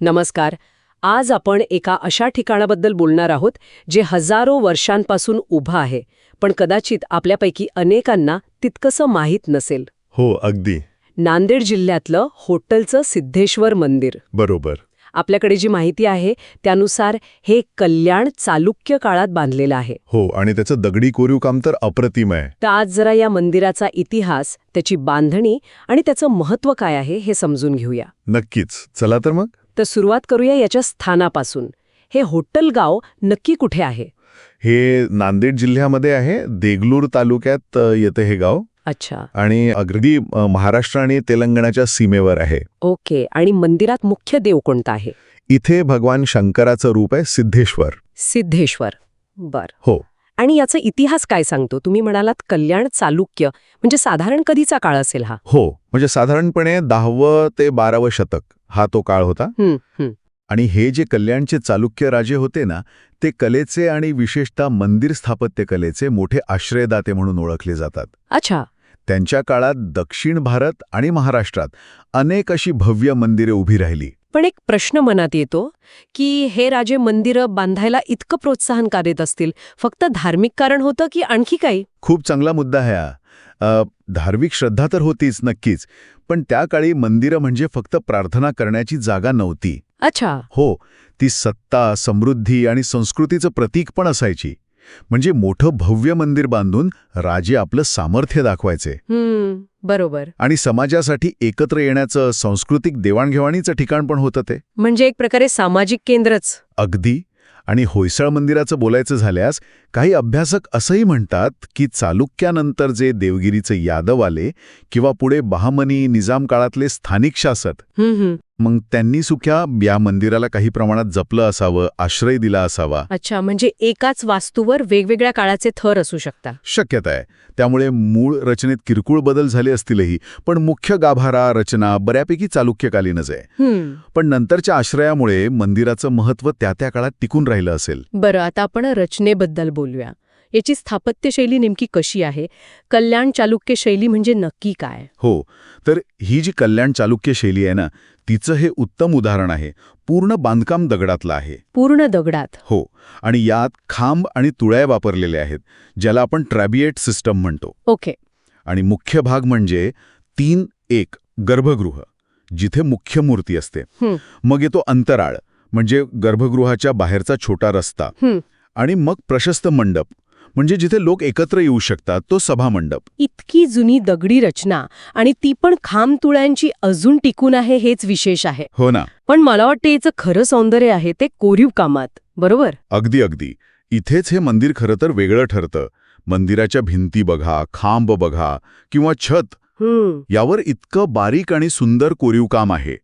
नमस्कार. आज आपण एका अशा ठिकाणाबद्दल बोलणार आहोत जे हजारो वर्षांपासून उभं आहे पण कदाचित आपल्यापैकी अनेकांना तितकंसं माहीत नसेल. हो अगदी. नांदेड जिल्ह्यातलं होटलचं सिद्धेश्वर मंदिर. बरोबर. आपल्याकडे जी माहिती आहे त्यानुसार हे कल्याण चालुक्य काळात बांधलेलं आहे. हो आणि त्याचं दगडी कोरीव काम तर अप्रतिम आहे. तर आज जरा या मंदिराचा इतिहास त्याची बांधणी आणि त्याचं महत्त्व काय आहे हे समजून घेऊया. नक्कीच. चला तर मग. तर सुरुवात करूया याच्या स्थानापासून. हे होटल गाव नक्की कुठे आहे? हे नांदेड जिल्ह्यामध्ये आहे. देगलूर तालुक्यात येतं हे गाव. अच्छा. आणि अगदी महाराष्ट्र आणि तेलंगणाच्या सीमेवर आहे. ओके. आणि मंदिरात मुख्य देव कोणता आहे? इथे भगवान शंकराचं रूप आहे सिद्धेश्वर. सिद्धेश्वर. बर. हो. आणि याचा इतिहास काय सांगतो? तुम्ही म्हणालात कल्याण चालुक्य. म्हणजे साधारण कधीचा काळ असेल हा? हो. म्हणजे साधारणपणे दहावं ते बारावं शतक. हा तो काळ होता. आणि हे जे कल्याणचे चालुक्य राजे होते ना ते कलेचे आणि विशेषतः मंदिर स्थापत्य कलेचे मोठे आश्रयदाते म्हणून ओळखले जातात. अच्छा. त्यांच्या काळात दक्षिण भारत आणि महाराष्ट्रात अनेक अशी भव्य मंदिरे उभी राहिली. पण एक प्रश्न मनात येतो की हे राजे मंदिरं बांधायला इतकं प्रोत्साहन का देत असतील? फक्त धार्मिक कारण होतं की आणखी काही? खूप चांगला मुद्दा आहे धार्मिक श्रद्धा तर होतीच नक्कीच. पण त्या काळी मंदिरं म्हणजे फक्त प्रार्थना करण्याची जागा नव्हती. अच्छा. हो ती सत्ता समृद्धी आणि संस्कृतीचं प्रतीक पण असायची. म्हणजे मोठं भव्य मंदिर बांधून राजे आपलं सामर्थ्य दाखवायचे. हम्म बरोबर. आणि समाजासाठी एकत्र येण्याचं सांस्कृतिक देवाणघेवाणीचं ठिकाण पण होतं ते. म्हणजे एक प्रकारे सामाजिक केंद्रच. अगदी. आणि होयसळ मंदिराचं बोलायचं झाल्यास काही अभ्यासक असंही म्हणतात की चालुक्यानंतर जे देवगिरीचे यादव आले किंवा पुढे बहामनी निजाम काळातले स्थानिक शासक मग त्यांनी सुख्या या मंदिराला काही प्रमाणात जपलं असावं आश्रय दिला असावा. अच्छा म्हणजे एकाच वास्तूवर वेगवेगळ्या काळाचे थर असू शकता शक्यता आहे. त्यामुळे मूळ रचनेत किरकोळ बदल झाले असतीलही पण मुख्य गाभारा रचना बऱ्यापैकी चालुक्यकालीनच आहे. पण नंतरच्या आश्रयामुळे मंदिराचं महत्त्व त्या त्या काळात टिकून राहिलं असेल. बरं आता आपण रचनेबद्दल बोलूया. याची स्थापत्यशैली नेमकी कशी आहे? कल्याण चालुक्य शैली म्हणजे नक्की काय? हो तर ही जी कल्याण चालुक्य शैली आहे ना तिचं हे उत्तम उदाहरण आहे. पूर्ण बांधकाम दगडातलं आहे. पूर्ण दगडात. हो आणि यात खांब आणि तुळ्या वापरलेल्या आहेत ज्याला आपण ट्रॅबिएट सिस्टम म्हणतो. ओके. आणि मुख्य भाग म्हणजे तीन एक गर्भगृह जिथे मुख्य मूर्ती असते. मग येतो अंतराळ म्हणजे गर्भगृहाच्या बाहेरचा छोटा रस्ता. आणि मग प्रशस्त मंडप. म्हणजे जिथे लोक एकत्र येऊ शकतात तो सभामंडप. इतकी जुनी दगडी रचना आणि ती पण खांब तुळ्यांची अजून टिकून आहे हेच विशेष आहे. हो ना. पण मला वाटतं याचं खरं सौंदर्य आहे ते कोरीव कामात बरोबर? अगदी अगदी. इथेच हे मंदिर खरं तर वेगळं ठरतं. मंदिराच्या भिंती बघा खांब बघा किंवा छत. यावर इतकं बारीक आणि सुंदर कोरीव काम आहे.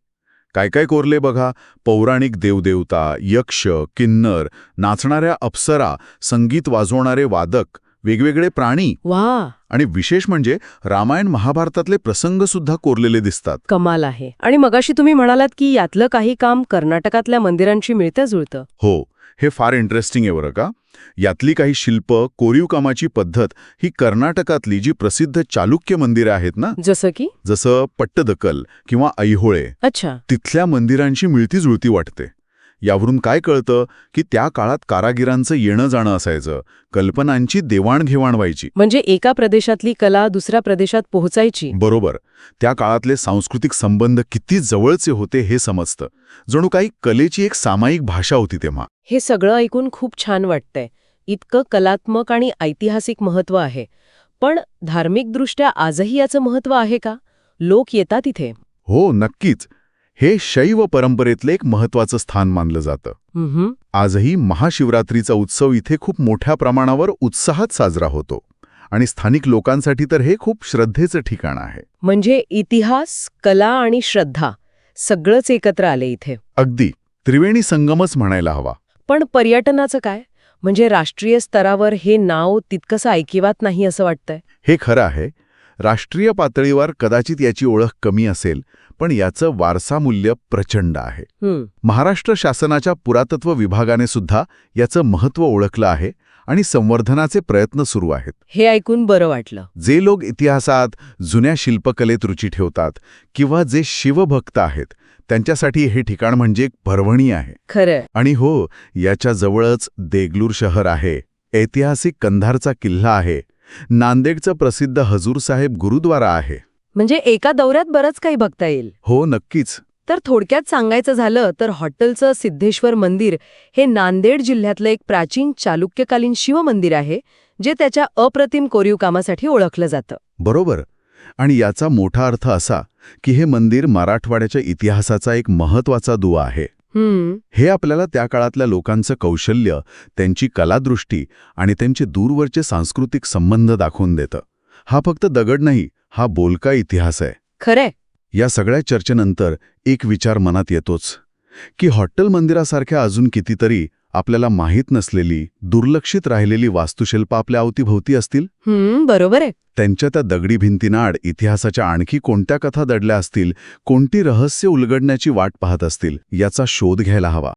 काय काय कोरले बघा? पौराणिक देवदेवता यक्ष किन्नर नाचणाऱ्या अप्सरा संगीत वाजवणारे वादक वेगवेगळे प्राणी. वा! आणि विशेष म्हणजे रामायण महाभारतातले प्रसंग सुद्धा कोरलेले दिसतात. कमाल आहे. आणि मगाशी तुम्ही म्हणालात की यातलं काही काम कर्नाटकातल्या मंदिरांशी मिळतं जुळतं हो. हे फार इंटरेस्टिंग आहे बरं का. यातली काही शिल्प कोरीव कामाची पद्धत ही कर्नाटकातली जी प्रसिद्ध चालुक्य मंदिरं आहेत ना. जसं की? जसं पट्टदकल किंवा ऐहोळे. अच्छा. तिथल्या मंदिरांशी मिळती जुळती वाटते. यावरून काय कळतं की त्या काळात कारागिरांचं येणं जाणं असायचं. कल्पनांची देवाणघेवाण व्हायची. म्हणजे एका प्रदेशातली कला दुसऱ्या प्रदेशात पोहोचायची. बरोबर. त्या काळातले सांस्कृतिक संबंध किती जवळचे होते हे समजतं. जणू काही कलेची एक सामायिक भाषा होती तेव्हा. हे सगळं ऐकून खूप छान वाटतंय. इतकं कलात्मक आणि ऐतिहासिक महत्त्व आहे. पण धार्मिकदृष्ट्या आजही याचं महत्त्व आहे का? लोक येतात इथे. हो नक्कीच. हे शैव परंपरेतलं एक महत्वाचं स्थान मानलं जातं. आजही महाशिवरात्रीचा उत्सव इथे खूप मोठ्या प्रमाणावर उत्साहात साजरा होतो आणि स्थानिक लोकांसाठी तर हे खूप श्रद्धेचं ठिकाण आहे. म्हणजे इतिहास कला आणि श्रद्धा सगळंच एकत्र आले इथे. अगदी. त्रिवेणी संगमच म्हणायला हवा. पण पर्यटनाचं काय? म्हणजे राष्ट्रीय स्तरावर हे नाव तितकंसं ऐकिवात नाही असं वाटतंय? हे खरं आहे. राष्ट्रीय पातळीवर कदाचित याची ओळख कमी असेल पण याचं वारसा मूल्य प्रचंड आहे. महाराष्ट्र शासनाच्या पुरातत्व विभागाने सुद्धा याचं महत्त्व ओळखलं आहे आणि संवर्धनाचे प्रयत्न सुरू आहेत. हे ऐकून बरं वाटलं. जे लोक इतिहासात जुन्या शिल्पकलेत रुची ठेवतात किंवा जे शिवभक्त आहेत त्यांच्यासाठी हे ठिकाण म्हणजे एक पर्वणी आहे. खरंय आणि हो याच्या जवळच देगलूर शहर आहे. ऐतिहासिक कंधारचा किल्ला आहे. नांदेडचं प्रसिद्ध हजूर साहेब गुरुद्वारा आहे. म्हणजे एका दौऱ्यात बरंच काही बघता येईल. हो नक्कीच. तर थोडक्यात सांगायचं झालं तर हॉटेलचं सिद्धेश्वर मंदिर हे नांदेड जिल्ह्यातलं एक प्राचीन चालुक्यकालीन शिवमंदिर आहे जे त्याच्या अप्रतिम कोरीव कामासाठी ओळखलं जातं. बरोबर. आणि याचा मोठा अर्थ असा की हे मंदिर मराठवाड्याच्या इतिहासाचा एक महत्त्वाचा दुवा आहे. हे आपल्याला त्या काळातल्या लोकांचं कौशल्य त्यांची कलादृष्टी आणि त्यांचे दूरवरचे सांस्कृतिक संबंध दाखवून देतं. हा फक्त दगड नाही हा बोलका इतिहास आहे. खरंय. या सगळ्या चर्चेनंतर एक विचार मनात येतोच की हॉटेल मंदिरासारख्या अजून कितीतरी आपल्याला माहीत नसलेली दुर्लक्षित राहिलेली वास्तुशिल्प आपल्या अवतीभोवती असतील? बरोबर आहे. त्यांच्या त्या दगडी भिंतीनाड इतिहासाच्या आणखी कोणत्या कथा दडल्या असतील कोणती रहस्य उलगडण्याची वाट पाहत असतील याचा शोध घ्यायला हवा.